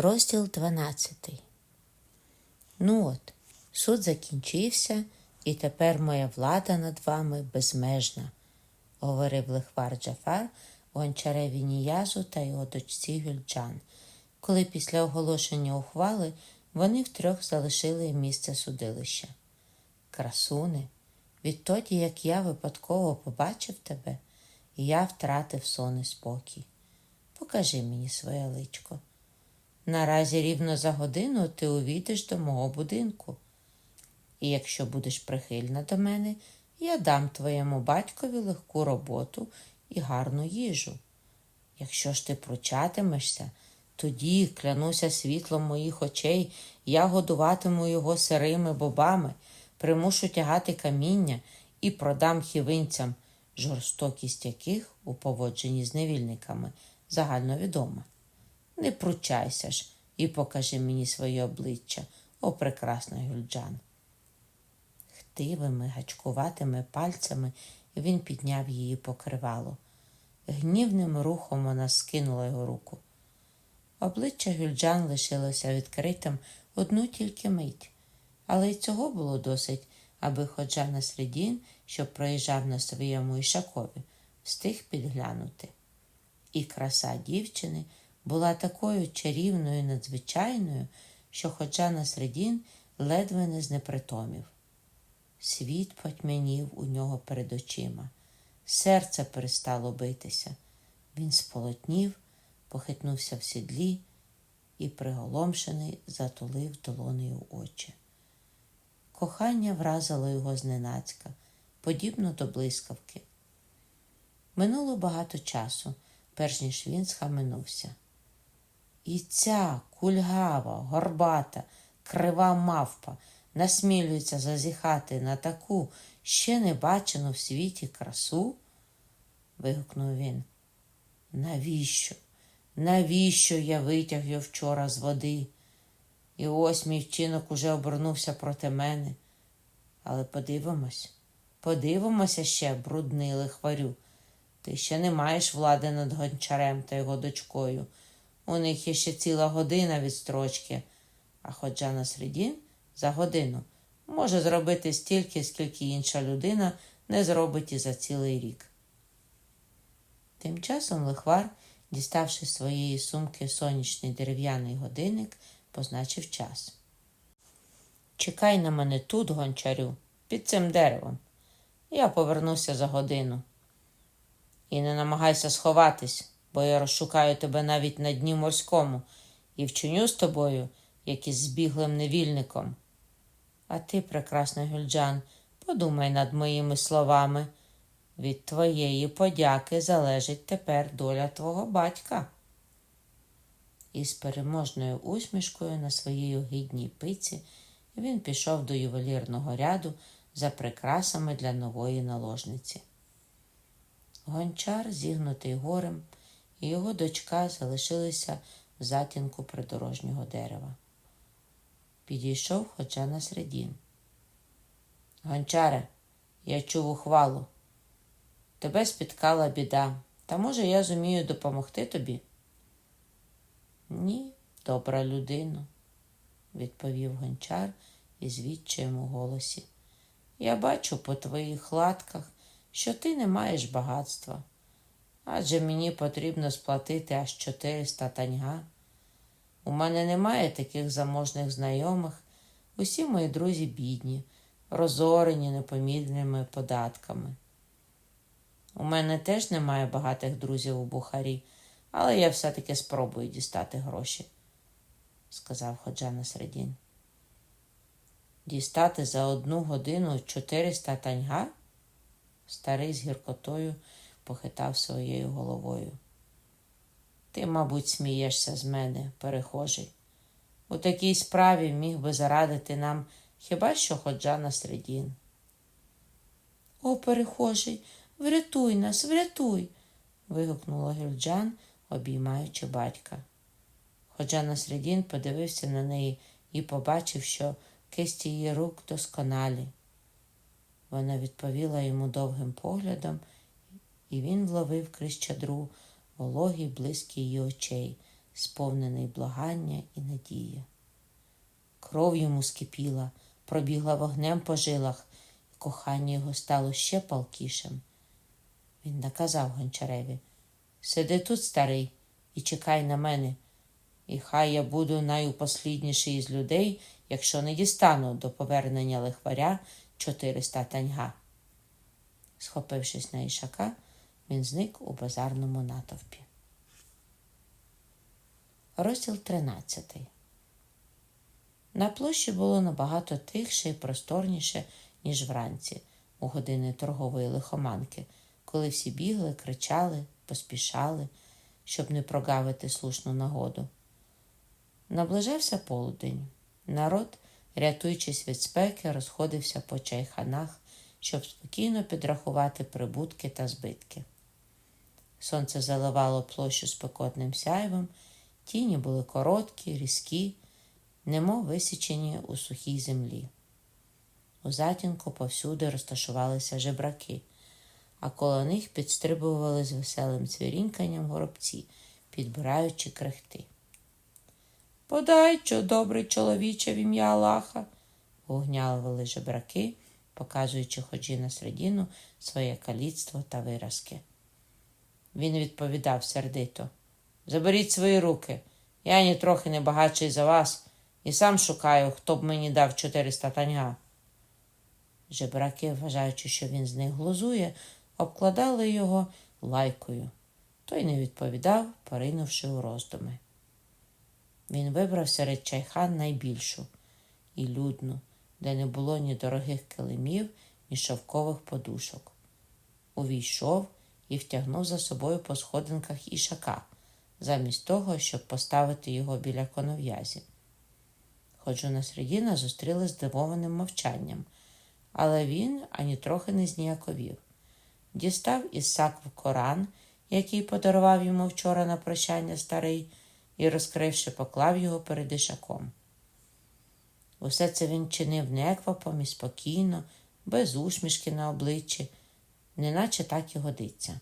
Розділ 12. Ну от, суд закінчився, і тепер моя влада над вами безмежна, говорив лихвар Джафар гончареві Ніязу та його дочці Гюльджан, коли після оголошення ухвали вони втрьох залишили місце судилища. Красуне, відтоді, як я випадково побачив тебе, я втратив сон і спокій. Покажи мені своє личко. Наразі рівно за годину ти увійдеш до мого будинку. І якщо будеш прихильна до мене, я дам твоєму батькові легку роботу і гарну їжу. Якщо ж ти пручатимешся, тоді, клянуся світлом моїх очей, я годуватиму його сирими бобами, примушу тягати каміння і продам хівинцям, жорстокість яких у поводженні з невільниками загальновідома. Не пручайся ж і покажи мені своє обличчя, о прекрасна Гюльджан. Хтивими, гачкуватими пальцями він підняв її покривало. Гнівним рухом вона скинула його руку. Обличчя Гюльджан лишилося відкритим одну тільки мить, але й цього було досить, аби ходжа на середін, що проїжджав на своєму ішакові, встиг підглянути. І краса дівчини була такою чарівною надзвичайною, що ходжа на середін ледве не знепритомів. Світ потьмянів у нього перед очима, серце перестало битися. Він сполотнів, похитнувся в сідлі і, приголомшений, затулив долонею очі. Кохання вразило його зненацька, подібно до блискавки. Минуло багато часу, перш ніж він схаменувся. І ця кульгава, горбата, крива мавпа насмілюється зазіхати на таку ще не бачену в світі красу? вигукнув він. Навіщо? Навіщо я витяг його вчора з води? І ось мій вчинок уже обернувся проти мене. Але подивимось, подивимося ще, брудний лихварю. Ти ще не маєш влади над гончарем та його дочкою. У них є ще ціла година від строчки, а ходжа на середін за годину може зробити стільки, скільки інша людина не зробить і за цілий рік. Тим часом лихвар, діставши з своєї сумки сонячний дерев'яний годинник, позначив час. Чекай на мене тут, гончарю, під цим деревом. Я повернуся за годину. І не намагайся сховатись, бо я розшукаю тебе навіть на дні морському і вчиню з тобою, як із збіглим невільником. А ти, прекрасна Гюльджан, подумай над моїми словами. Від твоєї подяки залежить тепер доля твого батька. І з переможною усмішкою на своїй огідній пиці він пішов до ювелірного ряду за прикрасами для нової наложниці. Гончар, зігнутий горем, і його дочка залишилися в затінку придорожнього дерева. Підійшов хоча на середін. Гончаре, я чув ухвалу. Тебе спіткала біда, та може я зумію допомогти тобі? Ні, добра людина, відповів гончар із відчаєм у голосі. Я бачу по твоїх латках, що ти не маєш багатства, адже мені потрібно сплатити аж 400 таньга. У мене немає таких заможних знайомих, усі мої друзі бідні, розорені непомірними податками. У мене теж немає багатих друзів у Бухарі, але я все-таки спробую дістати гроші, сказав Ходжа на середін. Дістати за одну годину 400 таньга? Старий з гіркотою похитав своєю головою. Ти, мабуть, смієшся з мене, перехожий. У такій справі міг би зарадити нам хіба що ходжа на середін. О, перехожий, врятуй нас, врятуй. вигукнула Гюльджан, обіймаючи батька. Ходжа на середін подивився на неї і побачив, що кисті її рук досконалі. Вона відповіла йому довгим поглядом, і він вловив крізь чадру вологий блиск її очей, сповнений благання і надії. Кров йому скипіла, пробігла вогнем по жилах, і кохання його стало ще палкішим. Він наказав гончареві Сиди тут, старий, і чекай на мене, і хай я буду найупослідніший із людей, якщо не дістану до повернення лихваря 400 таньга. Схопившись на ішака, він зник у базарному натовпі. Розділ 13 На площі було набагато тихше і просторніше, ніж вранці, у години торгової лихоманки, коли всі бігли, кричали, поспішали, щоб не прогавити слушну нагоду. Наближався полудень. Народ, рятуючись від спеки, розходився по чайханах, щоб спокійно підрахувати прибутки та збитки. Сонце заливало площу спекотним сяйвом, тіні були короткі, різкі, немов висічені у сухій землі. У затінку повсюди розташувалися жебраки, а коло них підстрибували з веселим цвіріньканням горобці, підбираючи крихти. Подай, що добрий чоловіче в ім'я Аллаха, гугнявили жебраки, показуючи ходжі на середину своє каліцтво та виразки. Він відповідав сердито Заберіть свої руки. Я ні трохи не багатший за вас, і сам шукаю, хто б мені дав 400 таньга. Жебраки, вважаючи, що він з них глузує, обкладали його лайкою. Той не відповідав, поринувши у роздуми. Він вибрав серед чайхан найбільшу і людну, де не було ні дорогих килимів, ні шовкових подушок. Увійшов і втягнув за собою по сходинках ішака, замість того, щоб поставити його біля конов'язі. Ходжу на середина зустріли здивованим мовчанням, але він ані трохи не зніяковів. Дістав із сакву Коран, який подарував йому вчора на прощання старий, і, розкривши, поклав його перед ішаком. Усе це він чинив неквапом і спокійно, без усмішки на обличчі, неначе так і годиться.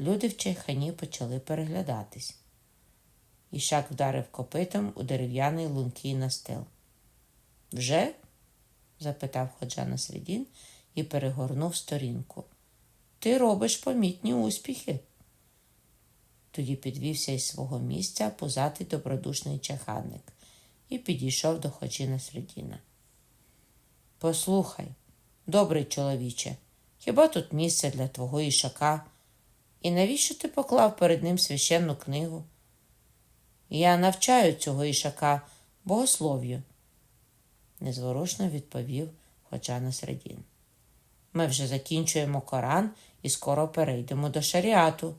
Люди в чайхані почали переглядатись. Ішак вдарив копитом у дерев'яний лункий настил. Вже? запитав ходжа на середін і перегорнув сторінку. Ти робиш помітні успіхи. Тоді підвівся із свого місця позатий добродушний чаханник і підійшов до Ходжіна Средіна. Послухай, добрий чоловіче, хіба тут місце для твого ішака? І навіщо ти поклав перед ним священну книгу? Я навчаю цього ішака богослов'ю, незворушно відповів Ходжа Насредін. Ми вже закінчуємо Коран і скоро перейдемо до шаріату.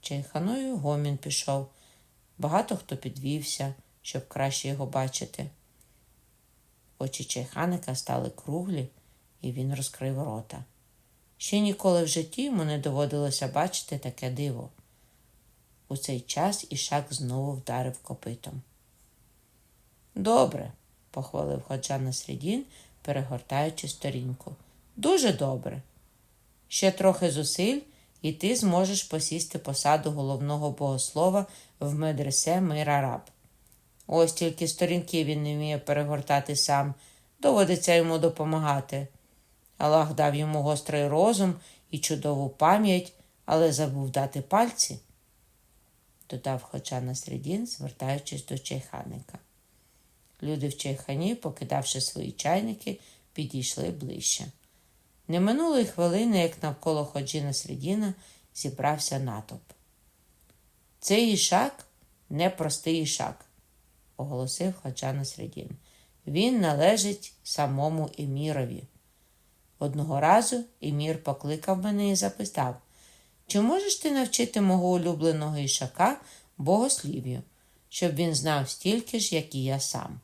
Чайханою гомін пішов. Багато хто підвівся, щоб краще його бачити. Очі чайханика стали круглі, і він розкрив рота. Ще ніколи в житті йому не доводилося бачити таке диво. У цей час ішак знову вдарив копитом. Добре, похвалив ходжа на середін, перегортаючи сторінку. Дуже добре. Ще трохи зусиль, і ти зможеш посісти посаду головного богослова в медресе Мирараб. Ось тільки сторінки він не вміє перегортати сам, доводиться йому допомагати. Аллах дав йому гострий розум і чудову пам'ять, але забув дати пальці, додав хоча на середін, звертаючись до чайханика. Люди в чайхані, покидавши свої чайники, підійшли ближче. Не минуло й хвилини, як навколо ходжіна Средіна зібрався натовп. Цей ішак непростий ішак, оголосив Ходжана Средін. Він належить самому Емірові. Одного разу Емір покликав мене і запитав, чи можеш ти навчити мого улюбленого ішака богослів'ю, щоб він знав стільки ж, як і я сам.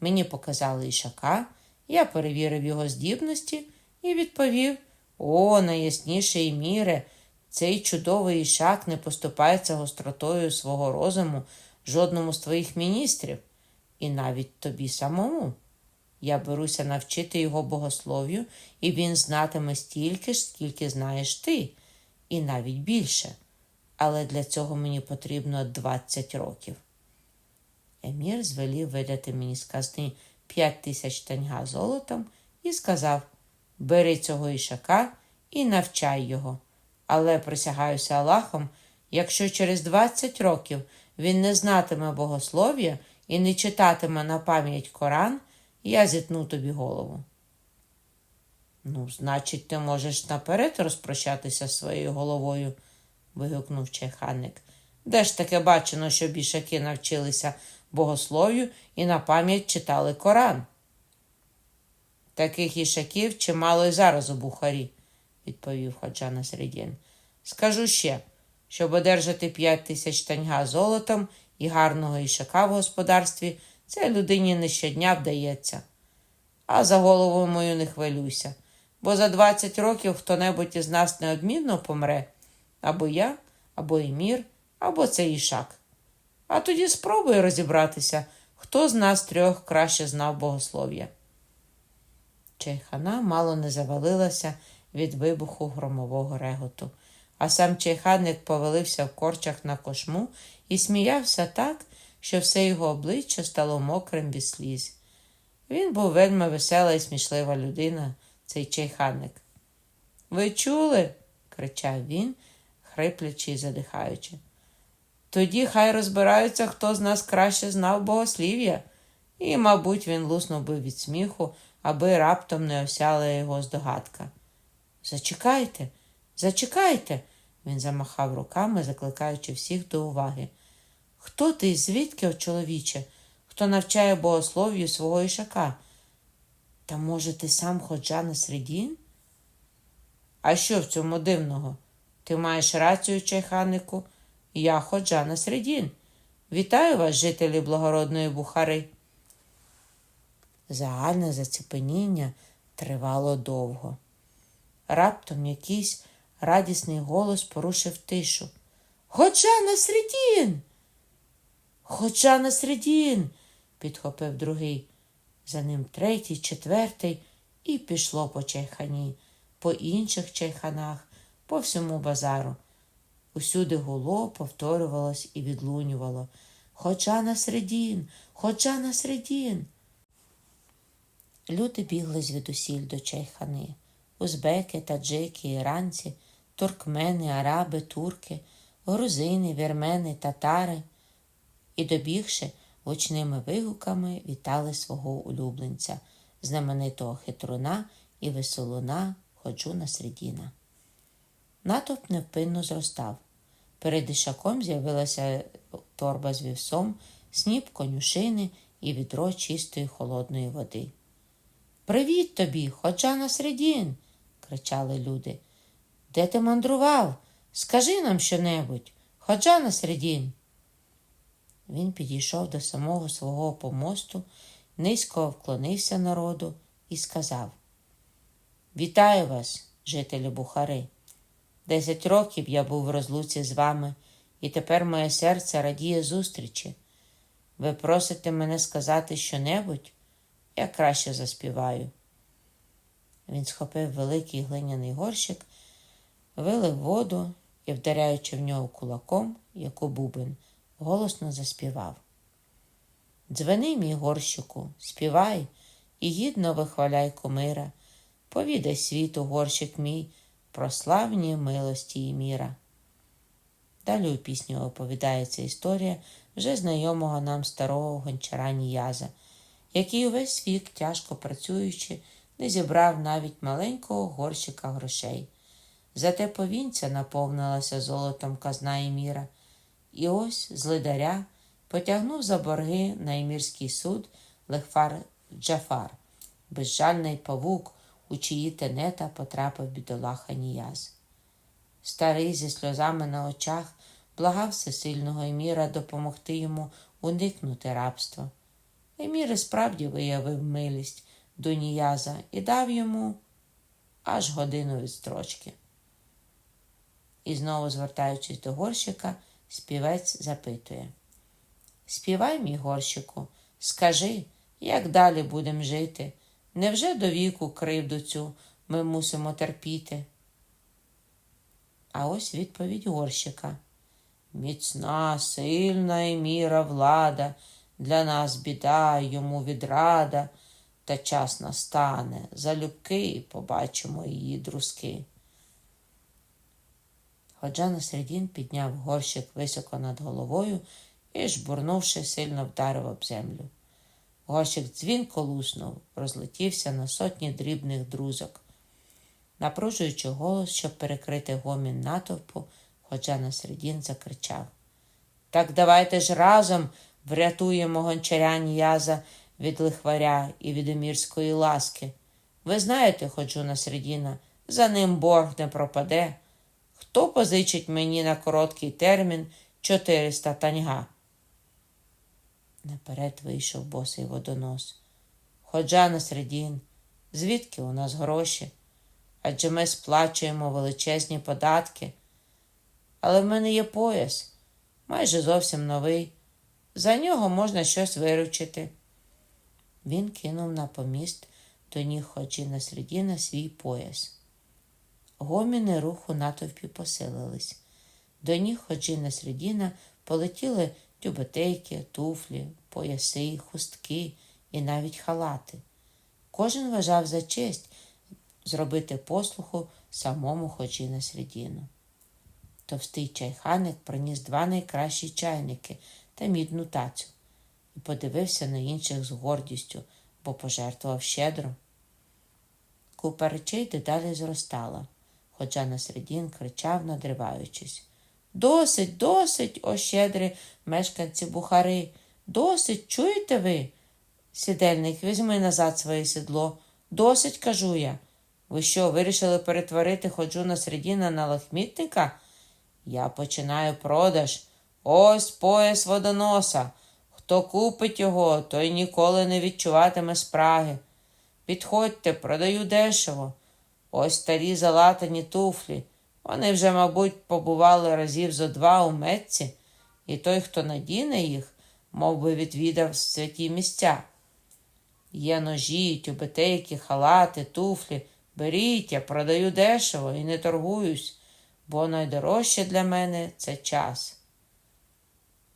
Мені показали ішака, я перевірив його здібності і відповів: О, найясніший міре, цей чудовий ішак не поступається гостротою свого розуму жодному з твоїх міністрів, і навіть тобі самому. Я беруся навчити його богослов'ю, і він знатиме стільки ж, скільки знаєш ти, і навіть більше. але для цього мені потрібно 20 років. Емір звелів видати мені з казни 5 тисяч таньга золотом і сказав: Бери цього ішака і навчай його. Але присягаюся Аллахом, якщо через 20 років він не знатиме богослов'я і не читатиме на пам'ять Коран, я зітну тобі голову. Ну, значить, ти можеш наперед розпрощатися своєю головою, вигукнув чайханник. Де ж таке бачено, що бішаки навчилися богослов'ю і на пам'ять читали Коран? Таких ішаків чимало й зараз у Бухарі, відповів Ходжа Насредін. Скажу ще, щоб одержати п'ять тисяч таньга золотом і гарного ішака в господарстві, це людині не щодня вдається. А за голову мою не хвилюйся, бо за 20 років хто-небудь із нас неодмінно помре або я, або Емір, або цей ішак. А тоді спробуй розібратися, хто з нас трьох краще знав богослов'я. Чайхана мало не завалилася від вибуху громового реготу, а сам чайханник повалився в корчах на кошму і сміявся так, що все його обличчя стало мокрим від сліз. Він був вельми весела і смішлива людина, цей чайханник. Ви чули? кричав він, хриплячи і задихаючи. Тоді хай розбираються, хто з нас краще знав богослів'я, і, мабуть, він луснув би від сміху, аби раптом не осяла його здогадка. Зачекайте, зачекайте, він замахав руками, закликаючи всіх до уваги. Хто ти звідки, чоловіче, хто навчає богослов'ю свого ішака? Та, може, ти сам ходжа на середін? А що в цьому дивного? Ти маєш рацію, чайханику, я ходжа на середін. Вітаю вас, жителі благородної Бухари. Загальне зацепеніння тривало довго. Раптом якийсь радісний голос порушив тишу. Ходжа на середін. Ходжа на середін, підхопив другий. За ним третій, четвертий, і пішло по чайхані, по інших чайханах, по всьому базару. Усюди гуло, повторювалось і відлунювало. Ходжа на середін, ходжа на середін. Люди бігли звідусіль до чайхани. Узбеки, таджики, іранці, туркмени, араби, турки, грузини, вірмени, татари. І, добігши, гучними вигуками вітали свого улюбленця, знаменитого хитруна і веселуна Ходжуна Средіна. Натовп невпинно зростав. Перед ішаком з'явилася торба з вівсом, сніп конюшини і відро чистої холодної води. Привіт тобі, ходжа на середін, кричали люди. Де ти мандрував? Скажи нам щонебудь, ходжа на середін. Він підійшов до самого свого помосту, низько вклонився народу і сказав: Вітаю вас, жителі Бухари. Десять років я був в розлуці з вами, і тепер моє серце радіє зустрічі. Ви просите мене сказати щонебудь, я краще заспіваю. Він схопив великий глиняний горщик, вилив воду і, вдаряючи в нього кулаком, як у бубен, голосно заспівав. Дзвени, мій горщику, співай і гідно вихваляй кумира, повідай світу, горщик мій, про славні милості і міра. Далі у пісні оповідається історія вже знайомого нам старого гончара Ніяза, який увесь вік, тяжко працюючи, не зібрав навіть маленького горщика грошей. Зате повінця наповнилася золотом казна і міра, і ось з лидаря потягнув за борги на емірський суд Лехфар Джафар, безжальний павук, у чиї тенета потрапив бідолаха Ніяз. Старий зі сльозами на очах благав всесильного Еміра допомогти йому уникнути рабства. Емір і справді виявив милість до Ніяза і дав йому аж годину відстрочки. І знову, звертаючись до горщика, співець запитує Співай, мій горщику, скажи, як далі будемо жити? Невже до віку кривду цю ми мусимо терпіти? А ось відповідь горщика. Міцна, сильна і міра влада, для нас біда, йому відрада, та час настане, залюбки побачимо її друзки. Ходжа на середін підняв горщик високо над головою і, жбурнувши, сильно вдарив об землю. Горщик дзвінко луснув, розлетівся на сотні дрібних друзок. Напружуючи голос, щоб перекрити гомін натовпу, Ходжа на закричав. Так давайте ж разом врятуємо гончаря Ніяза від лихваря і від емірської ласки. Ви знаєте, ходжу на середіна, за ним борг не пропаде. Хто позичить мені на короткий термін 400 таньга? Наперед вийшов босий водонос. Ходжа на середін, звідки у нас гроші? Адже ми сплачуємо величезні податки. Але в мене є пояс, майже зовсім новий. За нього можна щось виручити. Він кинув на поміст до ніг ходжі на середіна свій пояс. Гоміни руху натовпі посилились. До ніг ходжі на середіна полетіли тюбетейки, туфлі, пояси, хустки і навіть халати. Кожен вважав за честь зробити послуху самому ходжі на середіну. Товстий чайханик приніс два найкращі чайники та мідну тацю і подивився на інших з гордістю, бо пожертвував щедро. Купа речей дедалі зростала, хоча на середін кричав, надриваючись. Досить, досить, о щедрі мешканці бухари, досить, чуєте ви? Сідельник, візьми назад своє сідло. Досить, кажу я. Ви що, вирішили перетворити ходжу на середіна на лахмітника? Я починаю продаж. Ось пояс водоноса. Хто купить його, той ніколи не відчуватиме спраги. Підходьте, продаю дешево. Ось старі залатані туфлі. Вони вже, мабуть, побували разів зо два у Мецці, і той, хто надіне їх, мов би відвідав святі місця. Є ножі, тюбетейки, халати, туфлі. Беріть, я продаю дешево і не торгуюсь, бо найдорожче для мене це час.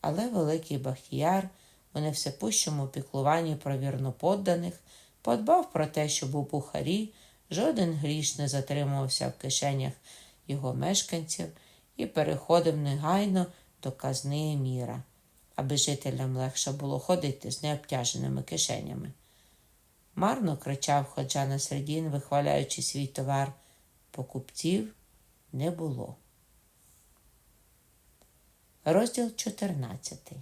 Але великий Бахтіяр у невсепущому піклуванні про вірноподданих подбав про те, щоб у Бухарі жоден гріш не затримувався в кишенях його мешканців і переходив негайно до казни міра, аби жителям легше було ходити з необтяженими кишенями. Марно кричав ходжа на середін, вихваляючи свій товар, покупців не було. Розділ 14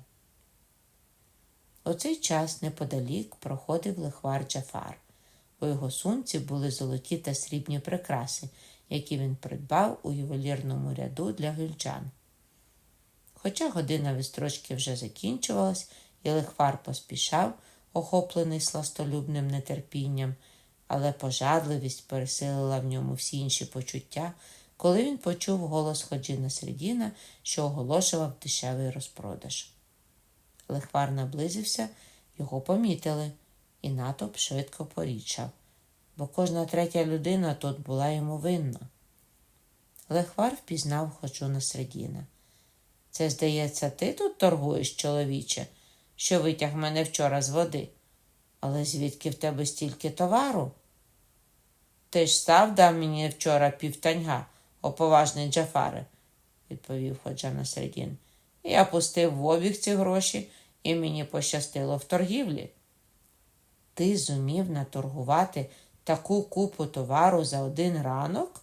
У цей час неподалік проходив лихвар Джафар. У його сумці були золоті та срібні прикраси, які він придбав у ювелірному ряду для гюльчан. Хоча година відстрочки вже закінчувалась, і лихвар поспішав, охоплений сластолюбним нетерпінням, але пожадливість пересилила в ньому всі інші почуття, коли він почув голос Ходжіна Середіна, що оголошував дешевий розпродаж. Лихвар наблизився, його помітили, і натовп швидко порічав, бо кожна третя людина тут була йому винна. Лихвар впізнав Ходжуна Середіна. Це, здається, ти тут торгуєш, чоловіче, що витяг мене вчора з води. Але звідки в тебе стільки товару? Ти ж став дав мені вчора півтаньга, о поважний Джафаре, відповів Ходжа на середін. Я пустив в обіг ці гроші, і мені пощастило в торгівлі. Ти зумів наторгувати таку купу товару за один ранок?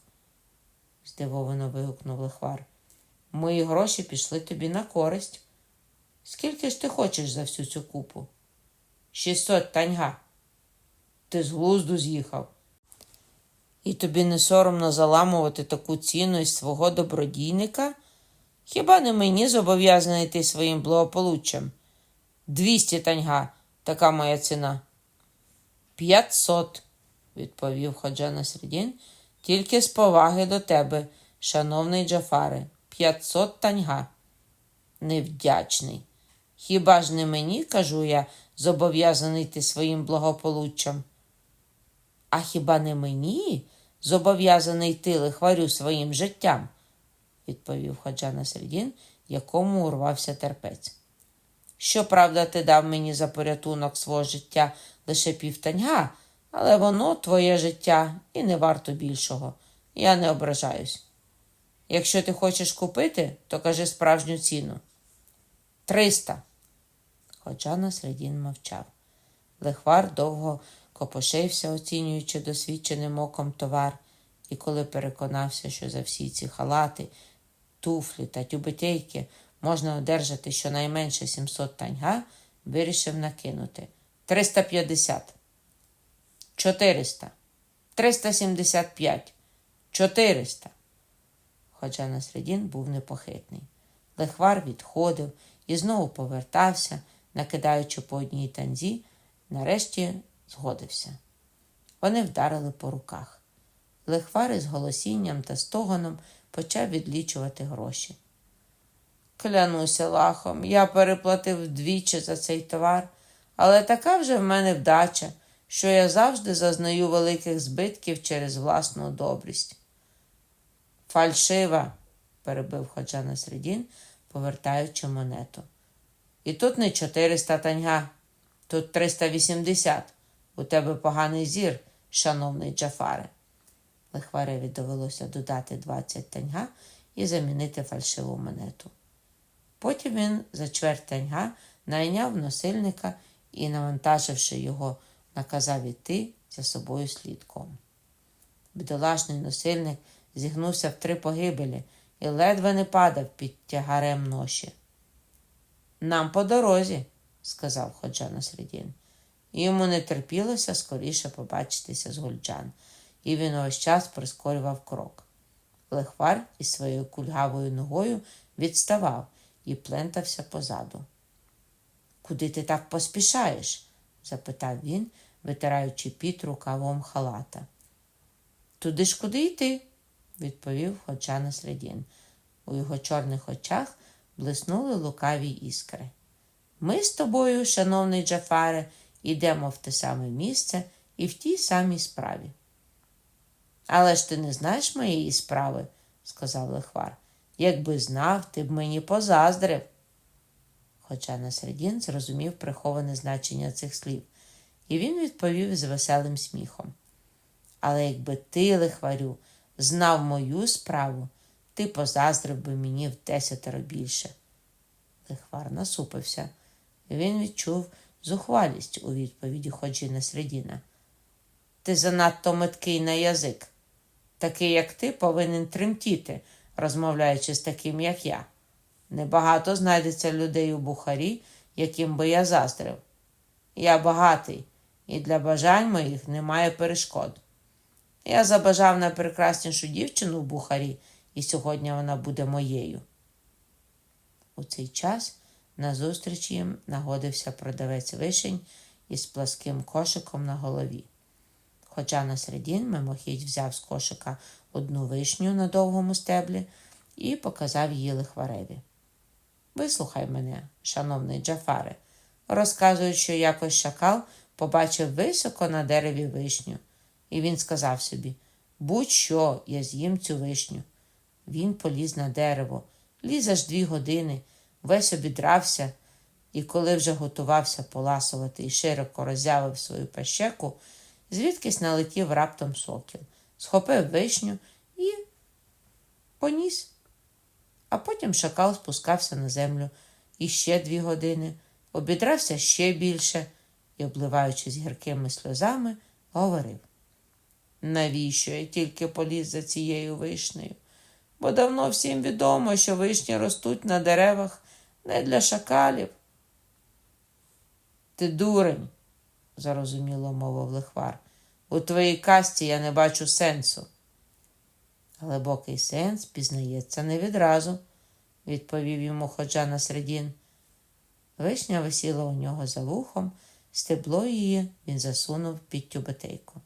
здивовано вигукнув лихвар. Мої гроші пішли тобі на користь. Скільки ж ти хочеш за всю цю купу? Шістсот таньга. Ти з глузду з'їхав. І тобі не соромно заламувати таку ціну із свого добродійника? Хіба не мені зобов'язаний ти своїм благополуччям? Двісті таньга, така моя ціна. П'ятсот, відповів Ходжа Насредін, тільки з поваги до тебе, шановний Джафаре, п'ятсот таньга. Невдячний. Хіба ж не мені, кажу я, зобов'язаний ти своїм благополуччям? А хіба не мені зобов'язаний ти лихварю своїм життям? відповів Ходжа Насредін якому урвався терпець. Щоправда, ти дав мені за порятунок свого життя лише півтаньга, але воно твоє життя і не варто більшого. Я не ображаюсь. Якщо ти хочеш купити, то кажи справжню ціну. Триста. Хоча Насредін мовчав. Лихвар довго копошився, оцінюючи досвідченим оком товар, і коли переконався, що за всі ці халати, туфлі та тюбетейки можна одержати щонайменше 700 таньга, вирішив накинути 350, 400, 375, 400. Хоча Насредін був непохитний. Лихвар відходив і знову повертався, накидаючи по одній танзі, нарешті згодився. Вони вдарили по руках. Лихвар із голосінням та стогоном почав відлічувати гроші. Клянуся лахом, я переплатив вдвічі за цей товар, але така вже в мене вдача, що я завжди зазнаю великих збитків через власну добрість. Фальшива, перебив ходжа Насредін, повертаючи монету. І тут не 400 таньга, тут 380. У тебе поганий зір, шановний Джафаре. Лихвареві довелося додати 20 таньга і замінити фальшиву монету. Потім він за чверть таньга найняв носильника і, навантаживши його, наказав іти за собою слідком. Бідолашний носильник зігнувся в три погибелі і ледве не падав під тягарем ноші. Нам по дорозі, сказав ходжа Насредін. Йому не терпілося скоріше побачитися з гульджан, і він увесь час прискорював крок. Лихвар із своєю кульгавою ногою відставав і плентався позаду. Куди ти так поспішаєш? запитав він, витираючи піт рукавом халата. Туди ж куди йти, відповів ходжа Насредін. У його чорних очах блиснули лукаві іскри. Ми з тобою, шановний Джафаре, йдемо в те саме місце і в тій самій справі. Але ж ти не знаєш моєї справи, сказав Лихвар. Якби знав, ти б мені позаздрив. Хоча Насредін зрозумів приховане значення цих слів, і він відповів з веселим сміхом. Але якби ти, лихварю, знав мою справу, ти позаздрив би мені в десятеро більше. Лихвар насупився. і Він відчув зухвалість у відповіді ходжі Насредіна. Ти занадто меткий на язик. Такий, як ти, повинен тремтіти, розмовляючи з таким, як я. Небагато знайдеться людей у Бухарі, яким би я заздрив. Я багатий, і для бажань моїх немає перешкод. Я забажав найпрекраснішу дівчину в Бухарі, і сьогодні вона буде моєю. У цей час назустріч їм нагодився продавець вишень із пласким кошиком на голові. Хоча Насредін мимохідь взяв з кошика одну вишню на довгому стеблі і показав її лихвареві. Вислухай мене, шановний Джафаре, розказують, що якось шакал побачив високо на дереві вишню, і він сказав собі будь-що, я з'їм цю вишню. Він поліз на дерево, ліз аж дві години, весь обідрався, і коли вже готувався поласувати і широко роззявив свою пащеку, звідкись налетів раптом сокіл, схопив вишню і поніс. А потім шакал спускався на землю іще дві години, обідрався ще більше і, обливаючись гіркими сльозами, говорив: Навіщо я тільки поліз за цією вишнею? Бо давно всім відомо, що вишні ростуть на деревах не для шакалів. Ти дурень, зарозуміло мовив лихвар. У твоїй касті я не бачу сенсу. Глибокий сенс пізнається не відразу, відповів йому ходжа Насредін. Вишня висіла у нього за вухом, стебло її він засунув під тюбетейку.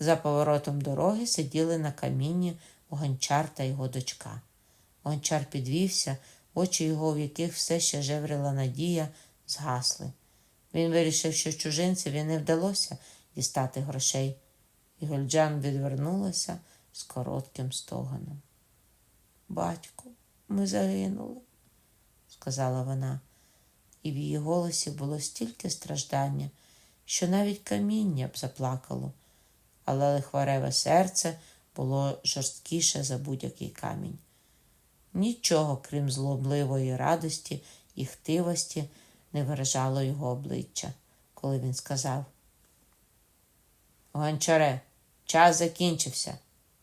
За поворотом дороги сиділи на камінні гончар та його дочка. Гончар підвівся, очі його, в яких все ще жеврила надія, згасли. Він вирішив, що чужинцеві не вдалося дістати грошей, і Гольджан відвернулася з коротким стоганом. Батьку, ми загинули, сказала вона, і в її голосі було стільки страждання, що навіть каміння б заплакало, але лихвареве серце було жорсткіше за будь-який камінь. Нічого, крім злобливої радості і хтивості, не виражало його обличчя, коли він сказав: Гончаре, час закінчився.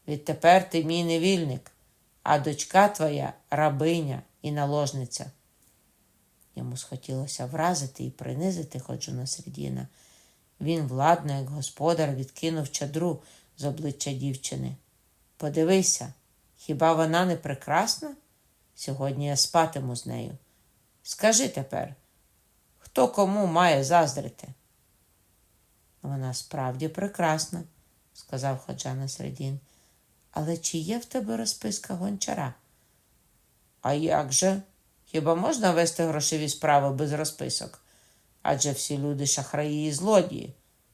Відтепер ти мій невільник, а дочка твоя рабиня і наложниця. Йому схотілося вразити і принизити ходжуна Середіна. Він владно, як господар, відкинув чадру з обличчя дівчини. Подивися, хіба вона не прекрасна? Сьогодні я спатиму з нею. Скажи тепер, хто кому має заздрити? Вона справді прекрасна, сказав Ходжана Середін. Але чи є в тебе розписка гончара? А як же? Хіба можна вести грошові справи без розписок? Адже всі люди шахраї і злодії.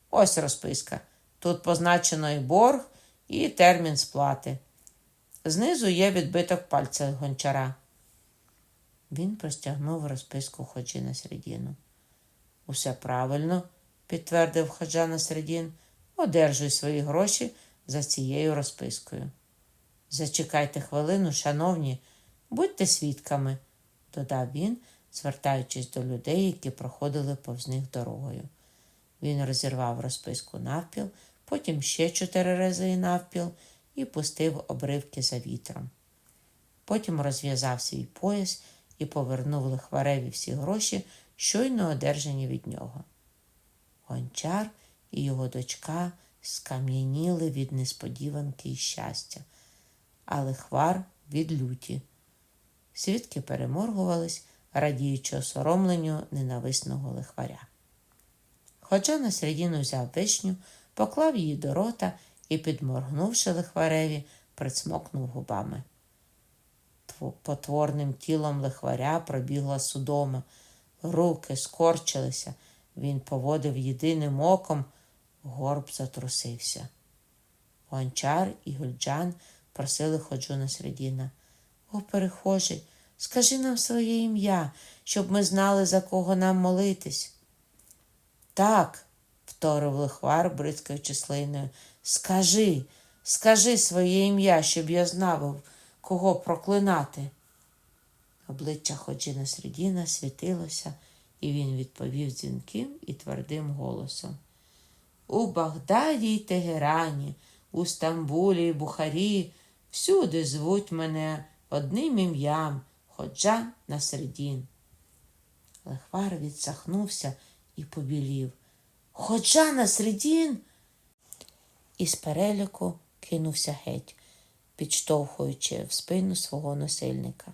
Ось розписка. Тут позначено і борг, і термін сплати. Знизу є відбиток пальця гончара. Він простягнув розписку Ходжі середину. Усе правильно, підтвердив Ходжа на середін. Одержуй свої гроші за цією розпискою. Зачекайте хвилину, шановні, будьте свідками, додав він, звертаючись до людей, які проходили повз них дорогою. Він розірвав розписку навпіл, потім ще чотири рази навпіл і пустив обривки за вітром. Потім розв'язав свій пояс і повернув лихвареві всі гроші, щойно одержані від нього. Гончар і його дочка скам'яніли від несподіванки і щастя, а лихвар від люті. Свідки переморгувались, радіючи осоромленню ненависного лихваря. Ходжа на середину взяв вишню, поклав її до рота і, підморгнувши лихвареві, присмокнув губами. Потворним тілом лихваря пробігла судома, руки скорчилися, він поводив єдиним оком, горб затрусився. Гончар і Гульджан просили Ходжуна Середіна. О, перехожий, скажи нам своє ім'я, щоб ми знали, за кого нам молитись. Так, вторив лихвар, бризкаючи слиною. Скажи, скажи своє ім'я, щоб я знав, кого проклинати. Обличчя Ходжіна Середіна світилося, і він відповів дзвінким і твердим голосом. У Багдаді й Тегерані, у Стамбулі й Бухарі всюди звуть мене одним ім'ям Ходжа Насредін. Лехвар відсахнувся і побілів. Ходжа Насредін. Із переліку кинувся геть, підштовхуючи в спину свого насильника.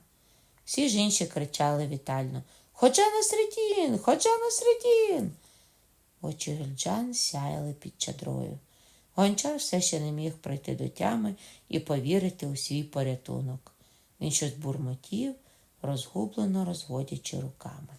Всі ж інші кричали вітально Ходжа Насредін! Ходжа Насредін! Очі гельджан сяяли під чадрою. Гончар все ще не міг прийти до тями і повірити у свій порятунок. Він щось бурмотів, розгублено розводячи руками.